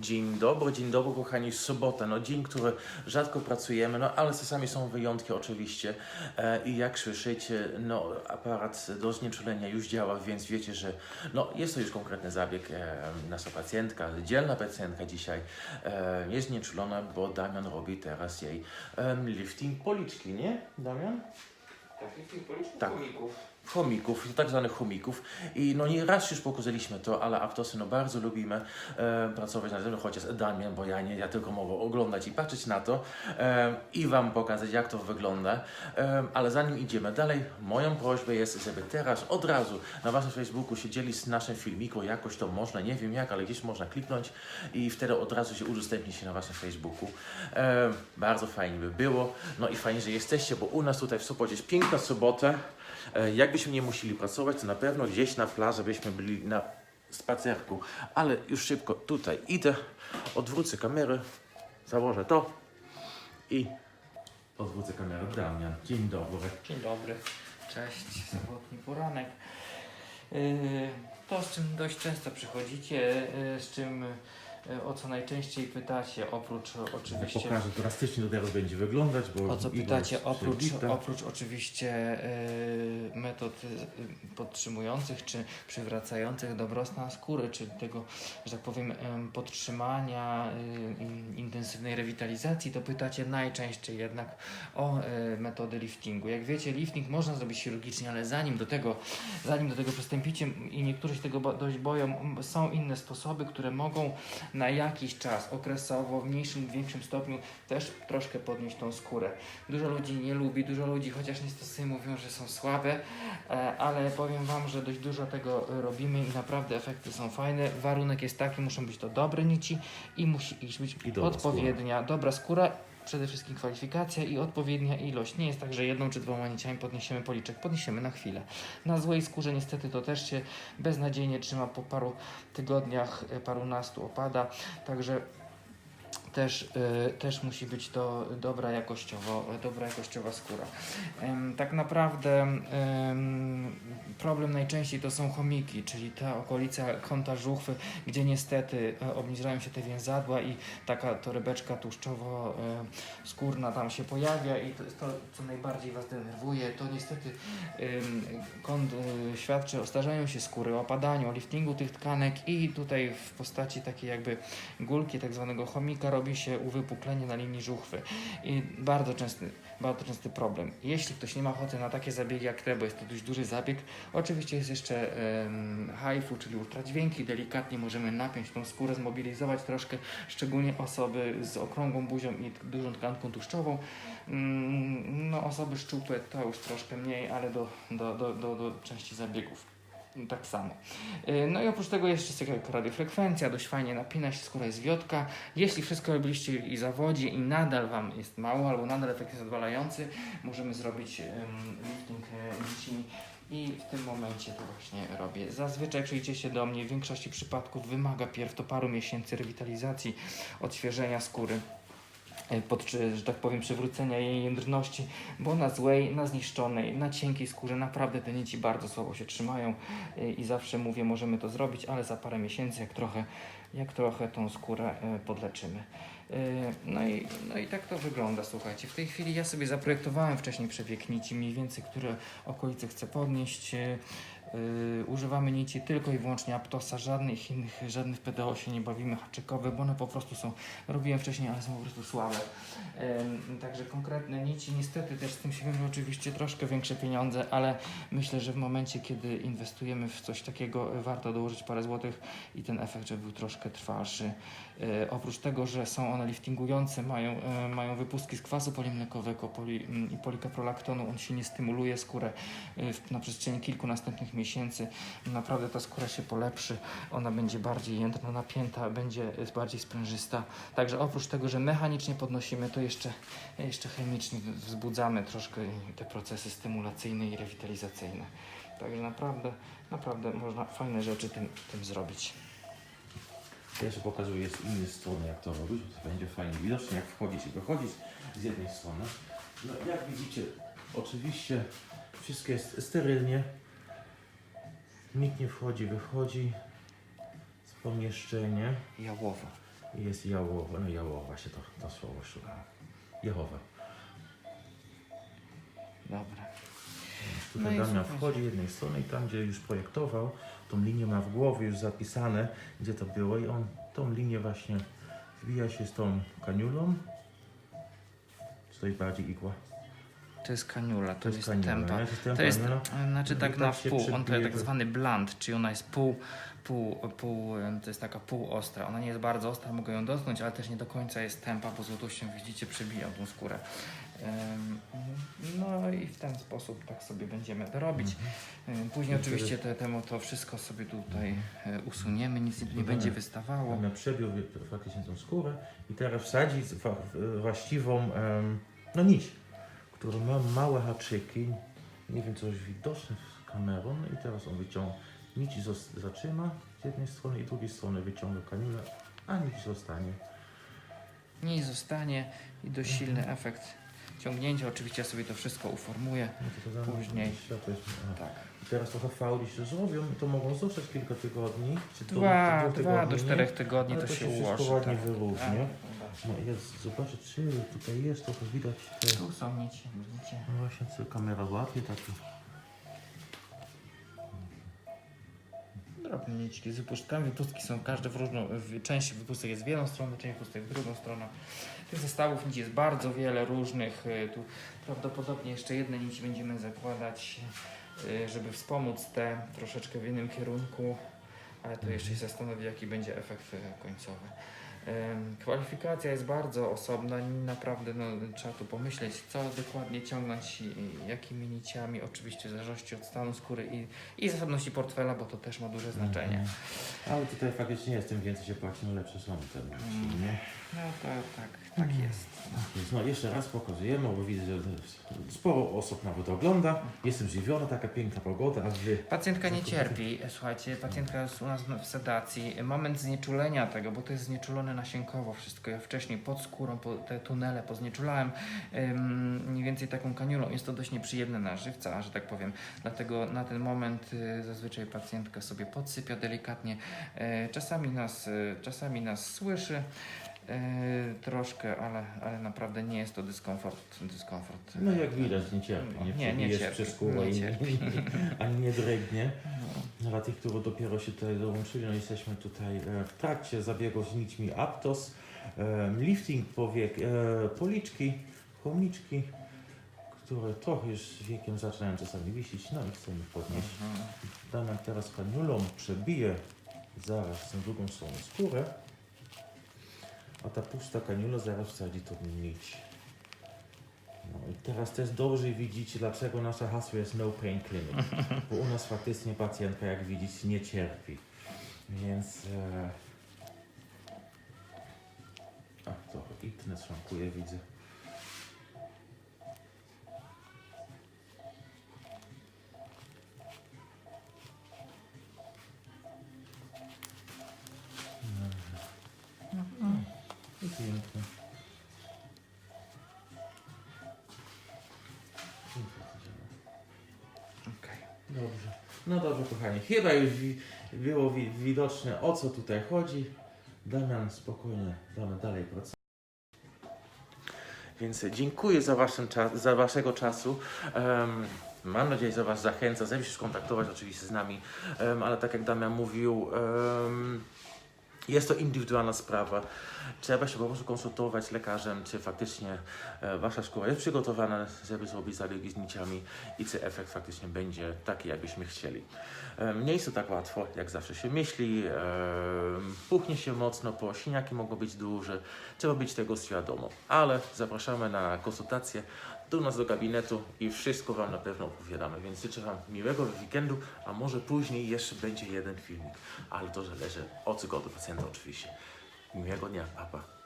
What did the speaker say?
Dzień dobry, dzień dobry kochani, sobota, no dzień, który rzadko pracujemy, no ale czasami są wyjątki oczywiście e, i jak słyszycie, no aparat do znieczulenia już działa, więc wiecie, że no jest to już konkretny zabieg. E, nasza pacjentka, dzielna pacjentka dzisiaj e, jest znieczulona, bo Damian robi teraz jej em, lifting policzki, nie Damian? Takich policzków Tak. komików. Chomików, tak zwanych chomików. I no nie raz już pokazaliśmy to, ale Aptosy no bardzo lubimy e, pracować na tym, chociaż Damian, bo ja nie, ja tylko mogę oglądać i patrzeć na to e, i Wam pokazać, jak to wygląda. E, ale zanim idziemy dalej, moją prośbą jest, żeby teraz od razu na Waszym Facebooku się dzielić z naszym filmiku, jakoś to można, nie wiem jak, ale gdzieś można kliknąć i wtedy od razu się udostępni się na Waszym Facebooku. E, bardzo fajnie by było. No i fajnie, że jesteście, bo u nas tutaj w Sopocie jest piękna sobota. E, Jakbyśmy nie musieli pracować, to na pewno gdzieś na plaży byśmy byli na spacerku. Ale już szybko tutaj idę, odwrócę kamerę, założę to i odwrócę kamerę. Damian, dzień dobry. Dzień dobry. Cześć, sobotni poranek. Yy, To, z czym dość często przychodzicie, yy, z czym, o co najczęściej pytacie, oprócz oczywiście... Pokażę drastycznie to teraz będzie wyglądać, bo O co pytacie, oprócz, oprócz oczywiście y, metod y, podtrzymujących czy przywracających dobrostan skóry, czy tego, że tak powiem, em, podtrzymania in- intensywnej rewitalizacji, to pytacie najczęściej jednak o y, metody liftingu. Jak wiecie, lifting można zrobić chirurgicznie, ale zanim do tego, zanim do tego przystąpicie i niektórzy się tego dość boją, są inne sposoby, które mogą na jakiś czas, okresowo, w mniejszym lub większym stopniu też troszkę podnieść tą skórę. Dużo ludzi nie lubi, dużo ludzi, chociaż niestety mówią, że są słabe, e, ale powiem Wam, że dość dużo tego robimy i naprawdę efekty są fajne. Warunek jest taki, muszą być to dobre nici i musi iść być I dobra odpowiednia, dobra skóra. Przede wszystkim kwalifikacja i odpowiednia ilość. Nie jest tak, że jedną czy dwoma niciami podniesiemy policzek. Podniesiemy na chwilę. Na złej skórze niestety to też się beznadziejnie trzyma po paru tygodniach, e, parunastu opada. Także też, y, też musi być to dobra jakościowo, dobra jakościowa skóra. Tak naprawdę em, problem najczęściej to są chomiki, czyli ta okolica kąta żuchwy, gdzie niestety e, obniżają się te więzadła i taka torebeczka tłuszczowo e, tam się pojawia i to to, co najbardziej Was denerwuje. To niestety kąt e, świadczy o starzeniu się skóry, o opadaniu, o liftingu tych tkanek i tutaj w postaci takiej jakby gulki, tak zwanego chomika, robi się uwypuklenie na linii żuchwy. I bardzo częsty, bardzo częsty problem. Jeśli ktoś nie ma ochoty na takie zabiegi jak te, bo jest to dość duży zabieg, oczywiście jest jeszcze um, HIFU, czyli ultradźwięki. Delikatnie możemy napiąć tą skórę, zmobilizować troszkę, szczególnie osoby z okrągłą buzią i dużą tkanką tłuszczową. Mm, No, osoby szczupłe to już troszkę mniej, ale do, do, do, do, do części zabiegów. Tak samo. Yy, No i oprócz tego jeszcze jest jakaś radiofrekwencja, dość fajnie napina się, skóra jest wiotka. Jeśli wszystko robiliście i zawodzi i nadal Wam jest mało, albo nadal efekt jest zadowalający, możemy zrobić um, lifting e, lici i w tym momencie to właśnie robię. Zazwyczaj przyjdzie się do mnie, w większości przypadków wymaga pierw to paru miesięcy rewitalizacji, odświeżenia skóry. E, Pod, że tak powiem, przywrócenia jej jędrności, bo na złej, na zniszczonej, na cienkiej skórze naprawdę te nici bardzo słabo się trzymają e, i zawsze mówię, możemy to zrobić, ale za parę miesięcy, jak trochę, jak trochę tą skórę e, podleczymy. No i, no i tak to wygląda, słuchajcie. W tej chwili ja sobie zaprojektowałem wcześniej przebieg nici, mniej więcej, które okolice chcę podnieść. E, Używamy nici tylko i wyłącznie aptosa, żadnych innych, żadnych PDO się nie bawimy, haczykowe, bo one po prostu są, robiłem wcześniej, ale są po prostu słabe. Em, Także konkretne nici, niestety też z tym się wiążą oczywiście troszkę większe pieniądze, ale myślę, że w momencie, kiedy inwestujemy w coś takiego, e, warto dołożyć parę złotych i ten efekt, żeby był troszkę trwalszy. E, oprócz tego, że są one liftingujące, mają, e, mają wypustki z kwasu polimlekowego poli, mm, i polikaprolaktonu, on się nie stymuluje skórę w, na przestrzeni kilku następnych miesięcy. Naprawdę ta skóra się polepszy, ona będzie bardziej jędrno napięta, będzie bardziej sprężysta. Także oprócz tego, że mechanicznie podnosimy, to jeszcze, jeszcze chemicznie wzbudzamy troszkę te procesy stymulacyjne i rewitalizacyjne. Także naprawdę, naprawdę można fajne rzeczy tym, tym zrobić. Ja jeszcze pokazuję z innej strony, jak to robić, to będzie fajnie widoczne, jak wchodzić i wychodzić z jednej strony. No, jak widzicie, oczywiście wszystko jest sterylnie. Nikt nie wchodzi, wychodzi z pomieszczenia. Jałowo. I jest jałowa, no jałowa właśnie to, to słowo szukam. Jehowa. Dobra. Tutaj No Damian wchodzi jednej strony i tam, gdzie już projektował, tą linię ma w głowie już zapisane, gdzie to było i on tą linię właśnie wbija się z tą kaniulą. Czy to jest bardziej igła? To jest kaniula, to, To jest kaniula, tempa. nie? To jest To? No. znaczy I tak tak na wpół, on to jest tak zwany blunt, czyli ona jest pół, pół, pół, to jest taka półostra. Ona nie jest bardzo ostra, mogę ją dotknąć, ale też nie do końca jest tempa, bo złotością widzicie przebijam tą skórę. No i w ten sposób tak sobie będziemy to robić. Em, Później wtedy- oczywiście te, temu to wszystko sobie tutaj e, usuniemy, nic nie będzie wystawało. Damian przebił faktycznie tą skórę i teraz wsadzi z- wa- w- właściwą no nić, którą ma małe haczyki. Nie wiem, co jest widoczne z kamerą. No i teraz on wyciąga nić zos- zatrzyma z jednej strony i z drugiej strony wyciąga kaniulę, a nić zostanie. Nie zostanie i dość silny efekt ciągnięcia. Oczywiście ja sobie to wszystko uformuję. No to Później. Światło jest. Tak. I teraz trochę fauli się zrobią i to mogą zostać kilka tygodni. Czy Dwa, dwóch dwa do czterech tygodni to to się się wszystko ułoży. ładnie tak. Tak, No jest, zobaczę, czy tutaj jest, trochę widać te... Tu są nici, widzicie? No właśnie, co kamera łapie, takie... Drobne niczki z wypuszczkami. Wypustki są każde w różną, w część wypustek jest w jedną stronę, część wypustek w drugą stronę. Tych zestawów nici jest bardzo wiele różnych. y, Tu prawdopodobnie jeszcze jedne nici będziemy zakładać, y, żeby wspomóc te troszeczkę w innym kierunku, ale to jeszcze się zastanowię, jaki będzie efekt y, końcowy. Kwalifikacja jest bardzo osobna, naprawdę no, trzeba tu pomyśleć, co dokładnie ciągnąć i, jakimi niciami, oczywiście w zależności od stanu skóry i, i zasobności portfela, bo to też ma duże znaczenie. Mhm. Ale tutaj faktycznie jest, tym więcej się płaci, no lepsze są te Mm. mm. nie? No to tak, tak jest. Tak jest. No jeszcze raz pokazujemy, bo widzę, że sporo osób nawet ogląda. Jestem zdziwiony, taka piękna pogoda, a wy... Pacjentka nie cierpi, słuchajcie, pacjentka jest u nas w sedacji. Moment znieczulenia tego, bo to jest znieczulone nasienkowo wszystko. Ja wcześniej pod skórą po te tunele poznieczulałem ym, mniej więcej taką kaniulą. Jest to dość nieprzyjemne na żywca, że tak powiem. Dlatego na ten moment y, zazwyczaj pacjentka sobie podsypia delikatnie. Y, czasami, nas, y, czasami nas słyszy. Y, troszkę, ale, ale naprawdę nie jest to dyskomfort. dyskomfort No jak widać, nie cierpi, nie, Nie, nie jest cierpi, przez nie cierpi. ani nie drgnie. Dla tych, którzy dopiero się tutaj dołączyli, no jesteśmy tutaj e, w trakcie zabiegu z nićmi Aptos, e, lifting powiek, e, policzki, chomniczki, które trochę już z wiekiem zaczynają czasami wisieć, no i chcemy podnieść. Mhm. Damian teraz kaniulą przebije zaraz na drugą stronę skórę, a ta pusta kaniula zaraz wsadzi to nić. No i teraz też dobrze widzicie, dlaczego nasze hasło jest No Pain Clinic. Bo u nas faktycznie pacjentka, jak widzicie, nie cierpi. Więc... E... A, trochę internet szwankuje, widzę. Dobrze. No dobrze, kochani. Chyba już wi- było wi- widoczne, o co tutaj chodzi. Damian, spokojnie, damy dalej pracę. Więc dziękuję za, waszym za waszego czasu. Em, mam nadzieję, że was zachęca, żeby się skontaktować oczywiście z nami. Em, ale tak jak Damian mówił, em, jest to indywidualna sprawa. Trzeba się po prostu konsultować z lekarzem, czy faktycznie e, wasza szkoła jest przygotowana, żeby zrobić zabiegi z niciami i czy efekt faktycznie będzie taki, jakbyśmy chcieli. E, Nie jest to tak łatwo, jak zawsze się myśli. E, Puchnie się mocno, po siniaki mogą być duże. Trzeba być tego świadomo. Ale zapraszamy na konsultację do nas do gabinetu i wszystko Wam na pewno opowiadamy. Więc życzę Wam miłego weekendu, a może później jeszcze będzie jeden filmik. Ale to zależy od zgody pacjenta oczywiście. Miłego dnia, papa.